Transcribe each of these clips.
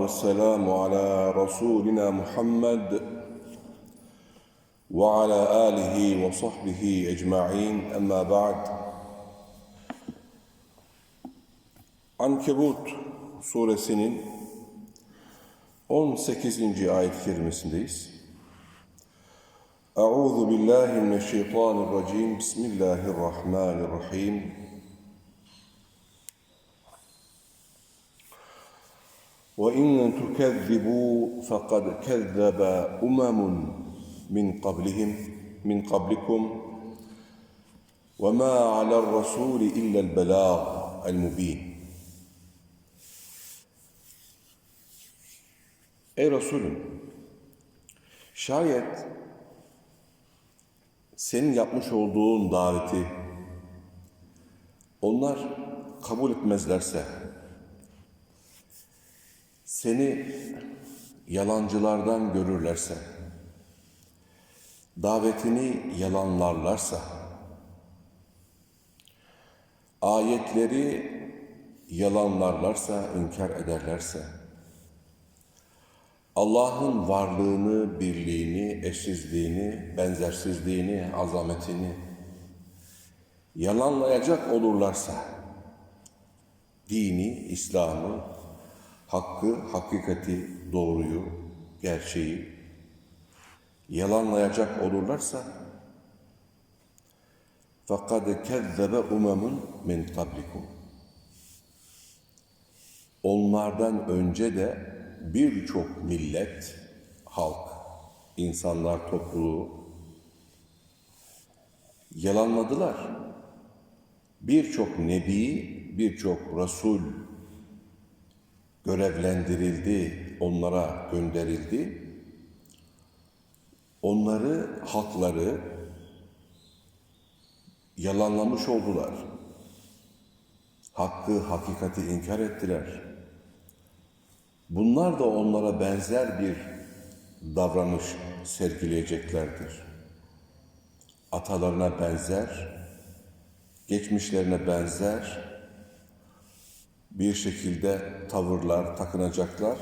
والسلام على رسولنا محمد وعلى آله وصحبه أجمعين أما بعد Ankebut suresinin 18. ayet-i kerimesindeyiz. Euzu billahi mineşşeytanirracim. Bismillahirrahmanirrahim. وَإِنْ تُكَذِّبُوا فَقَدْ كَذَّبَ أُمَمٌ مِنْ قَبْلِهِمْ مِنْ قَبْلِكُمْ وَمَا عَلَى الرَّسُولِ إِلَّا الْبَلَاغُ الْمُبِينُ Ey Resulüm, şayet senin yapmış olduğun daveti onlar kabul etmezlerse, seni yalancılardan görürlerse, davetini yalanlarlarsa, ayetleri yalanlarlarsa, inkar ederlerse, Allah'ın varlığını, birliğini, eşsizliğini, benzersizliğini, azametini yalanlayacak olurlarsa, dini, İslam'ı, hakkı, hakikati, doğruyu, gerçeği yalanlayacak olurlarsa, fakat kezzebe umemun min kablikum. Onlardan önce de birçok millet, halk, insanlar topluluğu yalanladılar. Birçok nebi, birçok resul görevlendirildi, onlara gönderildi. Onları, halkları yalanlamış oldular. Hakkı, hakikati inkar ettiler. Bunlar da onlara benzer bir davranış sergileyeceklerdir. Atalarına benzer, geçmişlerine benzer bir şekilde tavırlar takınacaklar.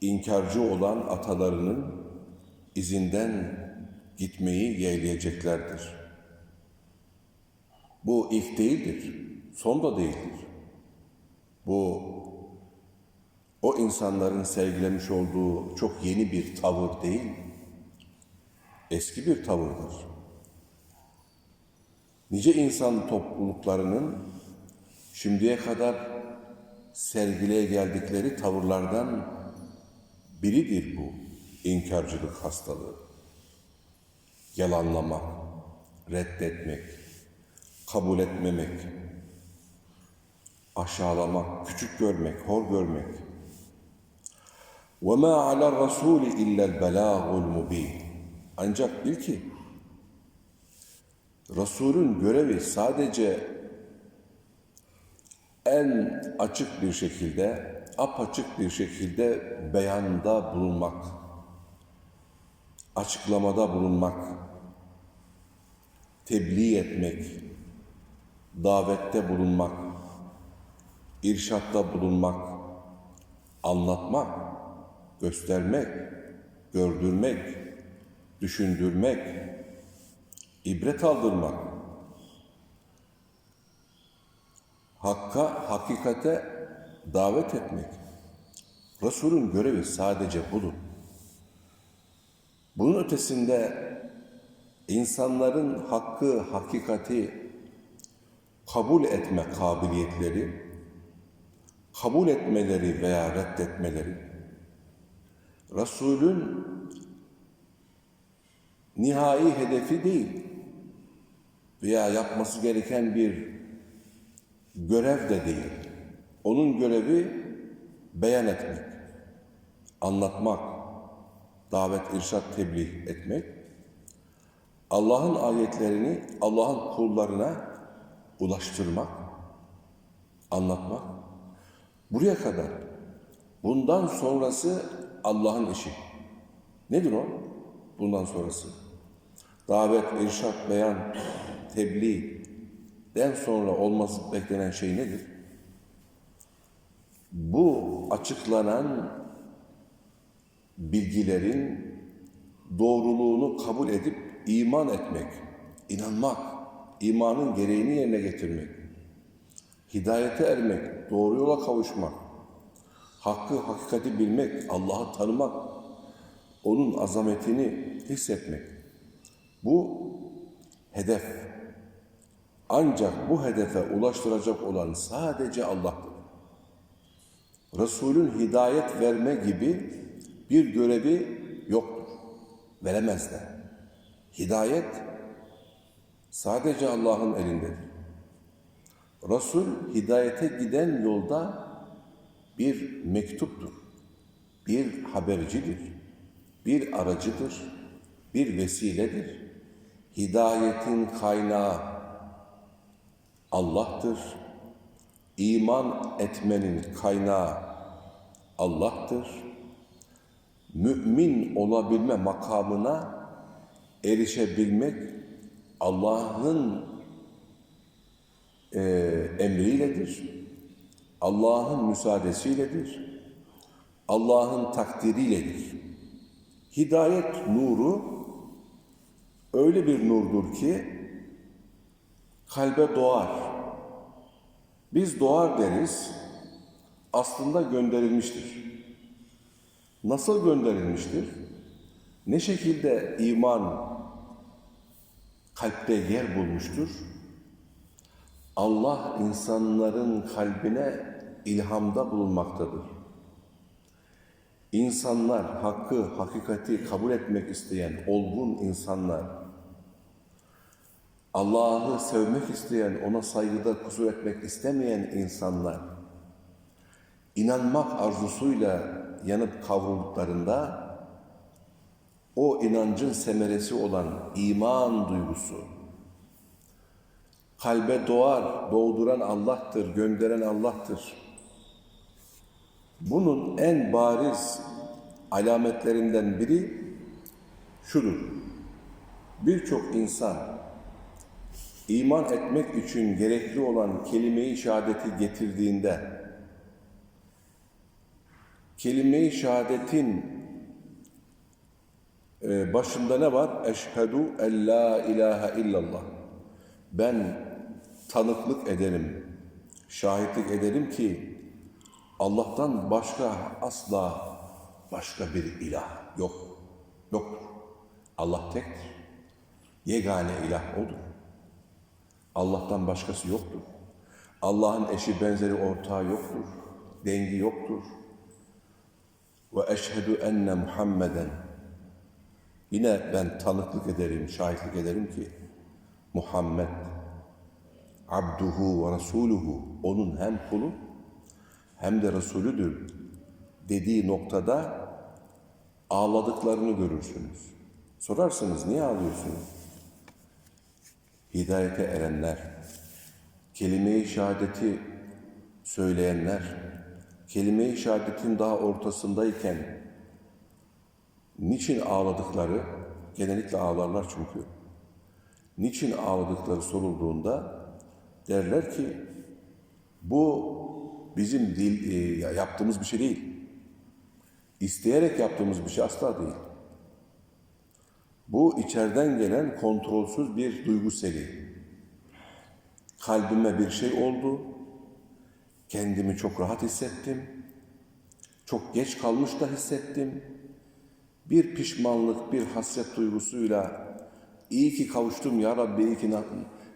İnkarcı olan atalarının izinden gitmeyi yeğleyeceklerdir. Bu ilk değildir, son da değildir. Bu o insanların sergilemiş olduğu çok yeni bir tavır değil, eski bir tavırdır. Nice insan topluluklarının şimdiye kadar sergileye geldikleri tavırlardan biridir bu inkarcılık hastalığı. Yalanlamak, reddetmek, kabul etmemek, aşağılamak, küçük görmek, hor görmek. وَمَا عَلَى الرَّسُولِ اِلَّا الْبَلَاغُ الْمُب۪ينَ Ancak bil ki, Resulün görevi sadece en açık bir şekilde, apaçık bir şekilde beyanda bulunmak, açıklamada bulunmak, tebliğ etmek, davette bulunmak, irşatta bulunmak, anlatmak, göstermek, gördürmek, düşündürmek, ibret aldırmak, hakka, hakikate davet etmek. Resulün görevi sadece budur. Bunun ötesinde insanların hakkı, hakikati kabul etme kabiliyetleri, kabul etmeleri veya reddetmeleri, Resulün nihai hedefi değil veya yapması gereken bir görev de değil. Onun görevi beyan etmek, anlatmak, davet, irşat, tebliğ etmek, Allah'ın ayetlerini Allah'ın kullarına ulaştırmak, anlatmak. Buraya kadar. Bundan sonrası Allah'ın işi. Nedir o? Bundan sonrası. Davet, irşat, beyan, tebliğ den sonra olması beklenen şey nedir? Bu açıklanan bilgilerin doğruluğunu kabul edip iman etmek, inanmak, imanın gereğini yerine getirmek, hidayete ermek, doğru yola kavuşmak, hakkı, hakikati bilmek, Allah'ı tanımak, onun azametini hissetmek. Bu hedef. Ancak bu hedefe ulaştıracak olan sadece Allah'tır. Resulün hidayet verme gibi bir görevi yoktur. Veremez de. Hidayet sadece Allah'ın elindedir. Resul hidayete giden yolda bir mektuptur, bir habercidir, bir aracıdır, bir vesiledir. Hidayetin kaynağı Allah'tır. İman etmenin kaynağı Allah'tır. Mümin olabilme makamına erişebilmek Allah'ın e, emriyledir. Allah'ın müsaadesiyledir. Allah'ın takdiriyledir. Hidayet nuru öyle bir nurdur ki kalbe doğar. Biz doğar deriz, aslında gönderilmiştir. Nasıl gönderilmiştir? Ne şekilde iman kalpte yer bulmuştur? Allah insanların kalbine ilhamda bulunmaktadır. İnsanlar hakkı, hakikati kabul etmek isteyen olgun insanlar, Allah'ı sevmek isteyen, ona saygıda kusur etmek istemeyen insanlar, inanmak arzusuyla yanıp kavrulduklarında, o inancın semeresi olan iman duygusu, kalbe doğar, doğduran Allah'tır, gönderen Allah'tır. Bunun en bariz alametlerinden biri şudur. Birçok insan iman etmek için gerekli olan kelime-i şehadeti getirdiğinde kelime-i şehadetin e, başında ne var? Eşhedü en la ilahe illallah. Ben tanıklık ederim, şahitlik ederim ki Allah'tan başka asla başka bir ilah yok. Yoktur. Allah tektir. Yegane ilah odur. Allah'tan başkası yoktur. Allah'ın eşi benzeri ortağı yoktur. Dengi yoktur. Ve eşhedü enne Muhammeden Yine ben tanıklık ederim, şahitlik ederim ki Muhammed abduhu ve rasuluhu onun hem kulu hem de Resulüdür dediği noktada ağladıklarını görürsünüz. Sorarsınız niye ağlıyorsunuz? Hidayete erenler, kelime-i şehadeti söyleyenler, kelime-i şehadetin daha ortasındayken niçin ağladıkları, genellikle ağlarlar çünkü, niçin ağladıkları sorulduğunda derler ki bu bizim dil, e, yaptığımız bir şey değil. İsteyerek yaptığımız bir şey asla değil. Bu içeriden gelen kontrolsüz bir duygu seli. Kalbime bir şey oldu. Kendimi çok rahat hissettim. Çok geç kalmış da hissettim. Bir pişmanlık, bir hasret duygusuyla iyi ki kavuştum ya Rabbi, iyi ki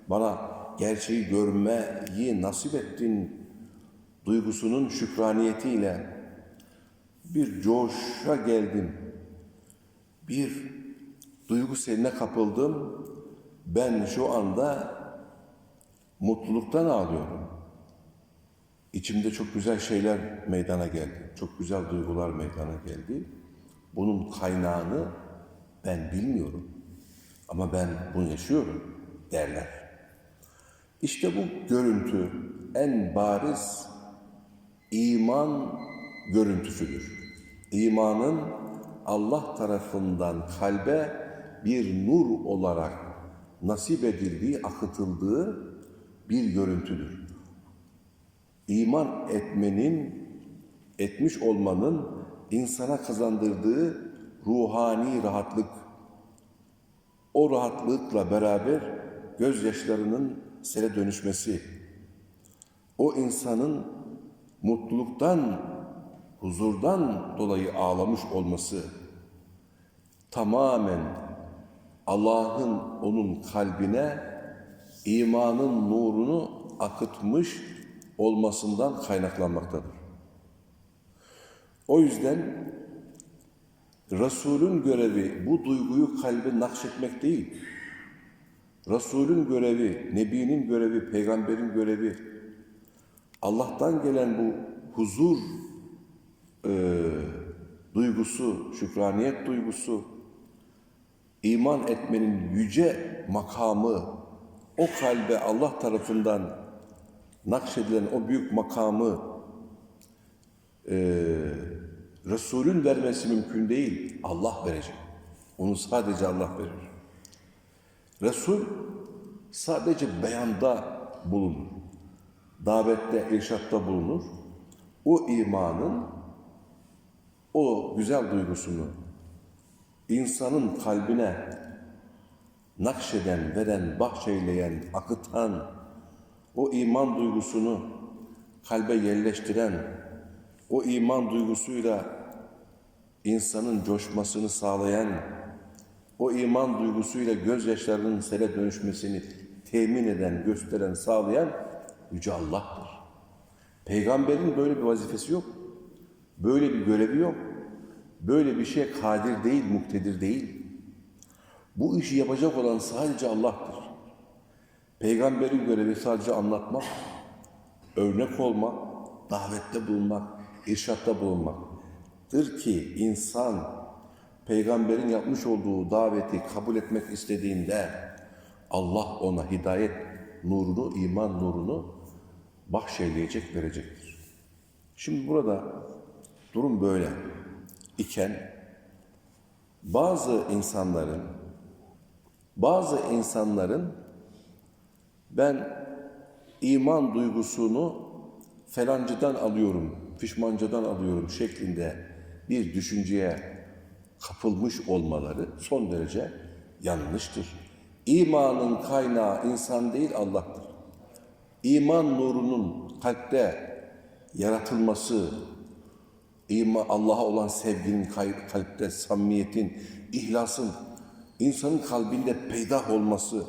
bana gerçeği görmeyi nasip ettin duygusunun şükraniyetiyle bir coşa geldim. Bir duygu seline kapıldım. Ben şu anda mutluluktan ağlıyorum. İçimde çok güzel şeyler meydana geldi. Çok güzel duygular meydana geldi. Bunun kaynağını ben bilmiyorum. Ama ben bunu yaşıyorum derler. İşte bu görüntü en bariz iman görüntüsüdür. İmanın Allah tarafından kalbe bir nur olarak nasip edildiği, akıtıldığı bir görüntüdür. İman etmenin, etmiş olmanın insana kazandırdığı ruhani rahatlık, o rahatlıkla beraber gözyaşlarının sele dönüşmesi, o insanın mutluluktan, huzurdan dolayı ağlamış olması tamamen Allah'ın onun kalbine imanın nurunu akıtmış olmasından kaynaklanmaktadır. O yüzden Resulün görevi bu duyguyu kalbe nakşetmek değil. Resulün görevi, Nebi'nin görevi, peygamberin görevi, Allah'tan gelen bu huzur e, duygusu, şükraniyet duygusu, iman etmenin yüce makamı, o kalbe Allah tarafından nakşedilen o büyük makamı e, Resulün vermesi mümkün değil. Allah verecek. Onu sadece Allah verir. Resul sadece beyanda bulunur. Davette, irşatta bulunur. O imanın, o güzel duygusunu insanın kalbine nakşeden, veren, bahşeyleyen, akıtan, o iman duygusunu kalbe yerleştiren, o iman duygusuyla insanın coşmasını sağlayan, o iman duygusuyla gözyaşlarının sele dönüşmesini temin eden, gösteren, sağlayan Yüce Allah'tır. Peygamberin böyle bir vazifesi yok. Böyle bir görevi yok. Böyle bir şeye kadir değil, muktedir değil. Bu işi yapacak olan sadece Allah'tır. Peygamberin görevi sadece anlatmak, örnek olmak, davette bulunmak, irşatta bulunmaktır ki insan peygamberin yapmış olduğu daveti kabul etmek istediğinde Allah ona hidayet nurunu, iman nurunu bahşeyleyecek, verecektir. Şimdi burada durum böyle iken bazı insanların bazı insanların ben iman duygusunu felancıdan alıyorum, fişmancadan alıyorum şeklinde bir düşünceye kapılmış olmaları son derece yanlıştır. İmanın kaynağı insan değil Allah'tır. İman nurunun kalpte yaratılması, iman Allah'a olan sevginin kalpte, samimiyetin, ihlasın, insanın kalbinde peydah olması,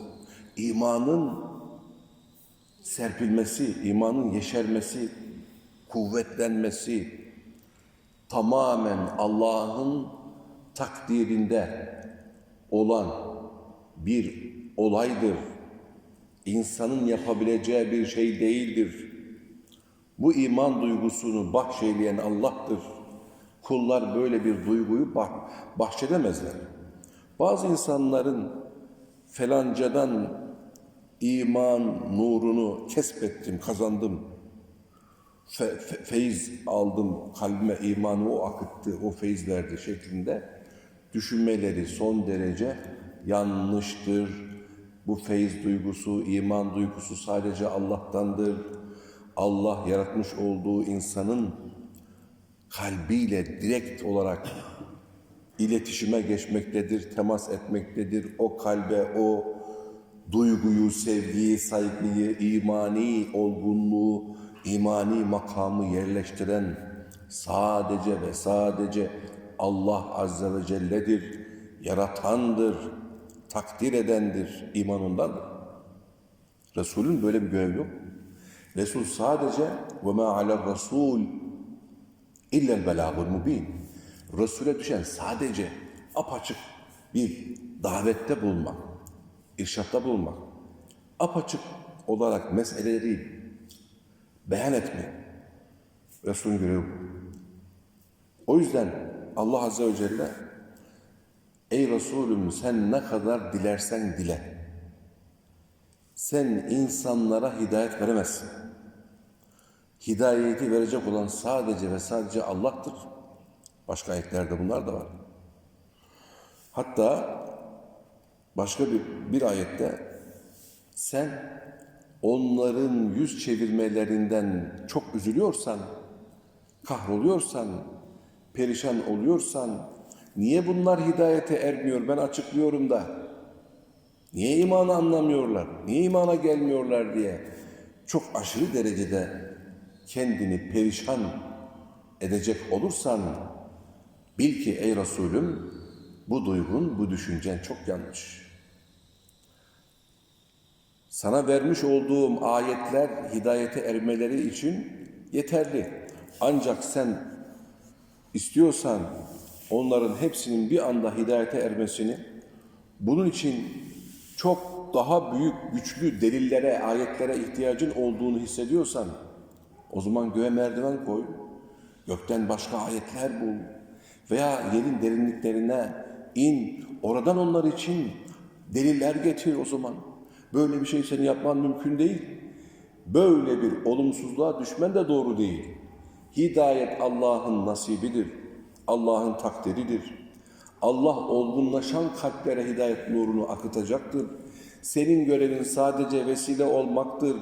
imanın serpilmesi, imanın yeşermesi, kuvvetlenmesi tamamen Allah'ın takdirinde olan bir olaydır. İnsanın yapabileceği bir şey değildir. Bu iman duygusunu bahşeyleyen Allah'tır. Kullar böyle bir duyguyu bah bahşedemezler. Bazı insanların felancadan iman nurunu kesbettim, kazandım. Fe, fe, feyiz aldım, kalbime imanı o akıttı, o feyiz verdi şeklinde düşünmeleri son derece yanlıştır. Bu feyiz duygusu, iman duygusu sadece Allah'tandır. Allah yaratmış olduğu insanın kalbiyle direkt olarak iletişime geçmektedir, temas etmektedir. O kalbe, o duyguyu, sevgiyi, saygıyı, imani olgunluğu, imani makamı yerleştiren sadece ve sadece Allah Azze ve Celle'dir, yaratandır, takdir edendir, imanındandır. Resulün böyle bir görevi yok. Resul sadece ve ma ala rasul illel belagul mubin. Resul'e düşen sadece apaçık bir davette bulunmak, irşatta bulunmak, apaçık olarak meseleleri beyan etmek. Resul'ün görevi. O yüzden Allah Azze ve Celle Ey Resulüm sen ne kadar dilersen dile. Sen insanlara hidayet veremezsin. Hidayeti verecek olan sadece ve sadece Allah'tır. Başka ayetlerde bunlar da var. Hatta başka bir, bir ayette sen onların yüz çevirmelerinden çok üzülüyorsan, kahroluyorsan, perişan oluyorsan, niye bunlar hidayete ermiyor ben açıklıyorum da, niye imanı anlamıyorlar, niye imana gelmiyorlar diye çok aşırı derecede kendini perişan edecek olursan, bil ki ey Resulüm, bu duygun, bu düşüncen çok yanlış. Sana vermiş olduğum ayetler hidayete ermeleri için yeterli. Ancak sen istiyorsan onların hepsinin bir anda hidayete ermesini, bunun için çok daha büyük, güçlü delillere, ayetlere ihtiyacın olduğunu hissediyorsan, o zaman göğe merdiven koy, gökten başka ayetler bul veya yerin derinliklerine in, oradan onlar için deliller getir o zaman. Böyle bir şey senin yapman mümkün değil. Böyle bir olumsuzluğa düşmen de doğru değil. Hidayet Allah'ın nasibidir. Allah'ın takdiridir. Allah olgunlaşan kalplere hidayet nurunu akıtacaktır. Senin görevin sadece vesile olmaktır.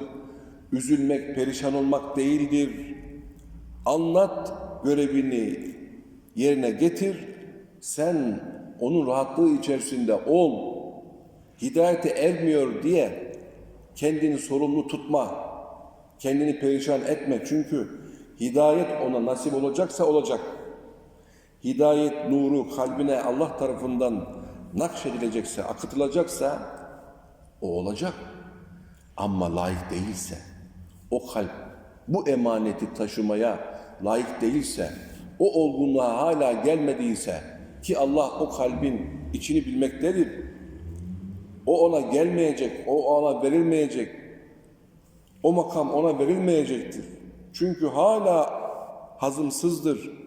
Üzülmek, perişan olmak değildir. Anlat görevini yerine getir. Sen onun rahatlığı içerisinde ol. Hidayete ermiyor diye kendini sorumlu tutma. Kendini perişan etme. Çünkü hidayet ona nasip olacaksa olacak. Hidayet nuru kalbine Allah tarafından nakşedilecekse, akıtılacaksa o olacak. Ama layık değilse, o kalp bu emaneti taşımaya layık değilse, o olgunluğa hala gelmediyse ki Allah o kalbin içini bilmektedir. O ona gelmeyecek, o ona verilmeyecek. O makam ona verilmeyecektir. Çünkü hala hazımsızdır.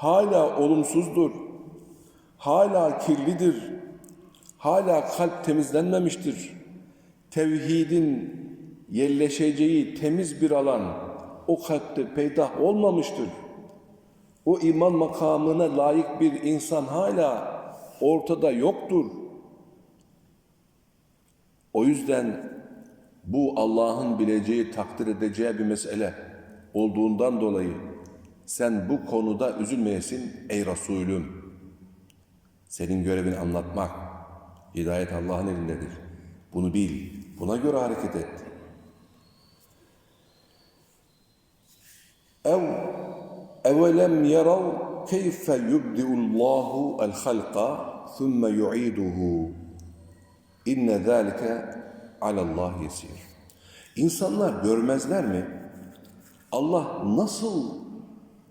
Hala olumsuzdur. Hala kirlidir. Hala kalp temizlenmemiştir. Tevhidin yerleşeceği temiz bir alan o kalpte peydah olmamıştır. O iman makamına layık bir insan hala ortada yoktur. O yüzden bu Allah'ın bileceği, takdir edeceği bir mesele olduğundan dolayı sen bu konuda üzülmeyesin ey Resulüm. Senin görevini anlatmak, hidayet Allah'ın elindedir. Bunu bil, buna göre hareket et. Ev evelem yerav keyfe yubdi'ullahu el halqa thumme yu'iduhu İnne zâlike alallah yesir. İnsanlar görmezler mi? Allah nasıl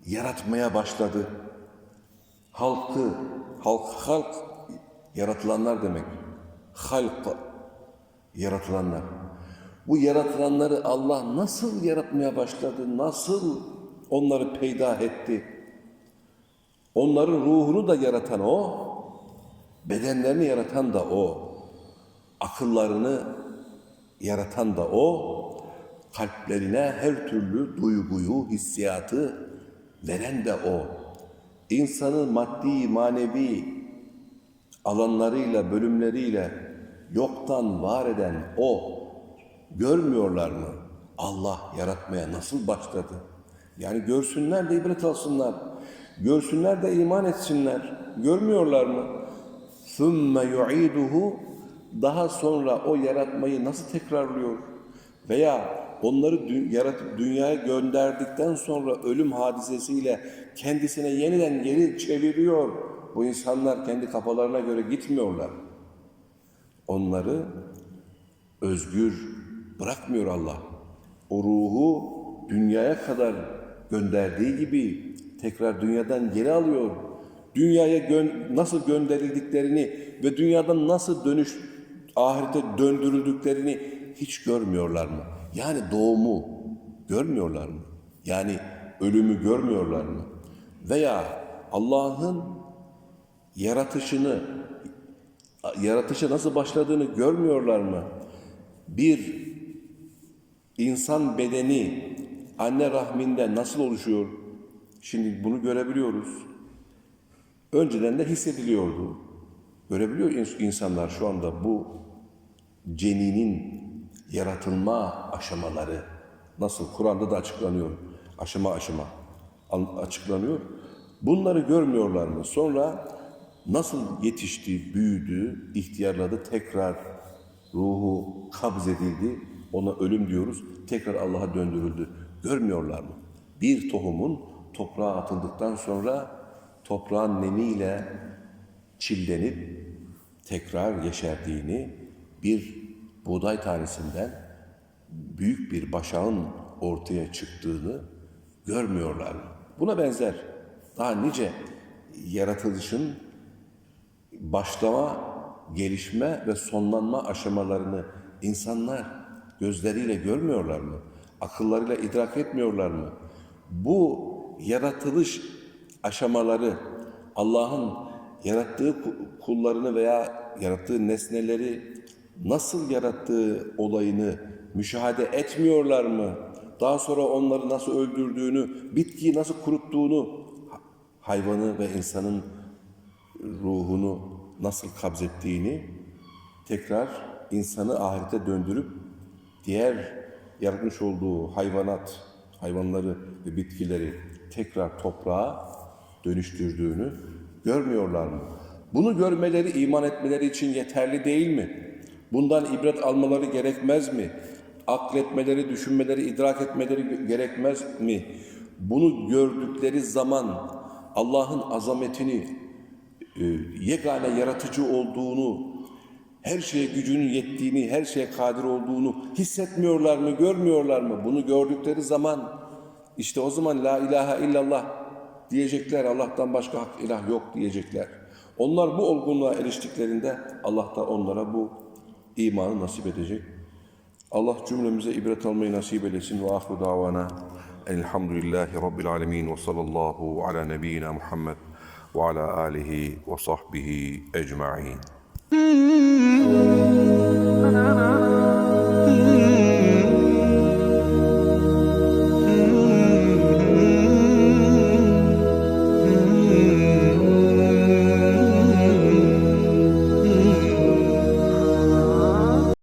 yaratmaya başladı? Halkı, halk, halk yaratılanlar demek. Halk, yaratılanlar. Bu yaratılanları Allah nasıl yaratmaya başladı? Nasıl onları peyda etti? Onların ruhunu da yaratan O, bedenlerini yaratan da O akıllarını yaratan da o, kalplerine her türlü duyguyu, hissiyatı veren de o. İnsanın maddi, manevi alanlarıyla, bölümleriyle yoktan var eden o. Görmüyorlar mı? Allah yaratmaya nasıl başladı? Yani görsünler de ibret alsınlar. Görsünler de iman etsinler. Görmüyorlar mı? ثُمَّ يُعِيدُهُ daha sonra o yaratmayı nasıl tekrarlıyor? Veya onları dü- yaratıp dünyaya gönderdikten sonra ölüm hadisesiyle kendisine yeniden geri çeviriyor. Bu insanlar kendi kafalarına göre gitmiyorlar. Onları özgür bırakmıyor Allah. O ruhu dünyaya kadar gönderdiği gibi tekrar dünyadan geri alıyor. Dünyaya gö- nasıl gönderildiklerini ve dünyadan nasıl dönüş ahirete döndürüldüklerini hiç görmüyorlar mı? Yani doğumu görmüyorlar mı? Yani ölümü görmüyorlar mı? Veya Allah'ın yaratışını, yaratışa nasıl başladığını görmüyorlar mı? Bir insan bedeni anne rahminde nasıl oluşuyor? Şimdi bunu görebiliyoruz. Önceden de hissediliyordu. Görebiliyor ins- insanlar şu anda bu ceninin yaratılma aşamaları nasıl Kur'an'da da açıklanıyor. Aşama aşama an- açıklanıyor. Bunları görmüyorlar mı? Sonra nasıl yetişti, büyüdü, ihtiyarladı, tekrar ruhu kabz edildi. Ona ölüm diyoruz. Tekrar Allah'a döndürüldü. Görmüyorlar mı? Bir tohumun toprağa atıldıktan sonra toprağın nemiyle çillenip tekrar yeşerdiğini, bir buğday tanesinden büyük bir başağın ortaya çıktığını görmüyorlar. Buna benzer daha nice yaratılışın başlama, gelişme ve sonlanma aşamalarını insanlar gözleriyle görmüyorlar mı? Akıllarıyla idrak etmiyorlar mı? Bu yaratılış aşamaları Allah'ın yarattığı ku- kullarını veya yarattığı nesneleri nasıl yarattığı olayını müşahede etmiyorlar mı? Daha sonra onları nasıl öldürdüğünü, bitkiyi nasıl kuruttuğunu, ha- hayvanı ve insanın ruhunu nasıl kabzettiğini tekrar insanı ahirete döndürüp diğer yaratmış olduğu hayvanat, hayvanları ve bitkileri tekrar toprağa dönüştürdüğünü görmüyorlar mı? Bunu görmeleri, iman etmeleri için yeterli değil mi? Bundan ibret almaları gerekmez mi? Akletmeleri, düşünmeleri, idrak etmeleri gerekmez mi? Bunu gördükleri zaman Allah'ın azametini, e, yegane yaratıcı olduğunu, her şeye gücünün yettiğini, her şeye kadir olduğunu hissetmiyorlar mı, görmüyorlar mı? Bunu gördükleri zaman işte o zaman la ilahe illallah diyecekler. Allah'tan başka hak ilah yok diyecekler. Onlar bu olgunluğa eriştiklerinde Allah da onlara bu imanı nasip edecek. Allah cümlemize ibret almayı nasip eylesin ve ahru davana elhamdülillahi rabbil alemin ve sallallahu ala nebiyyina Muhammed ve ala alihi ve sahbihi ecma'in.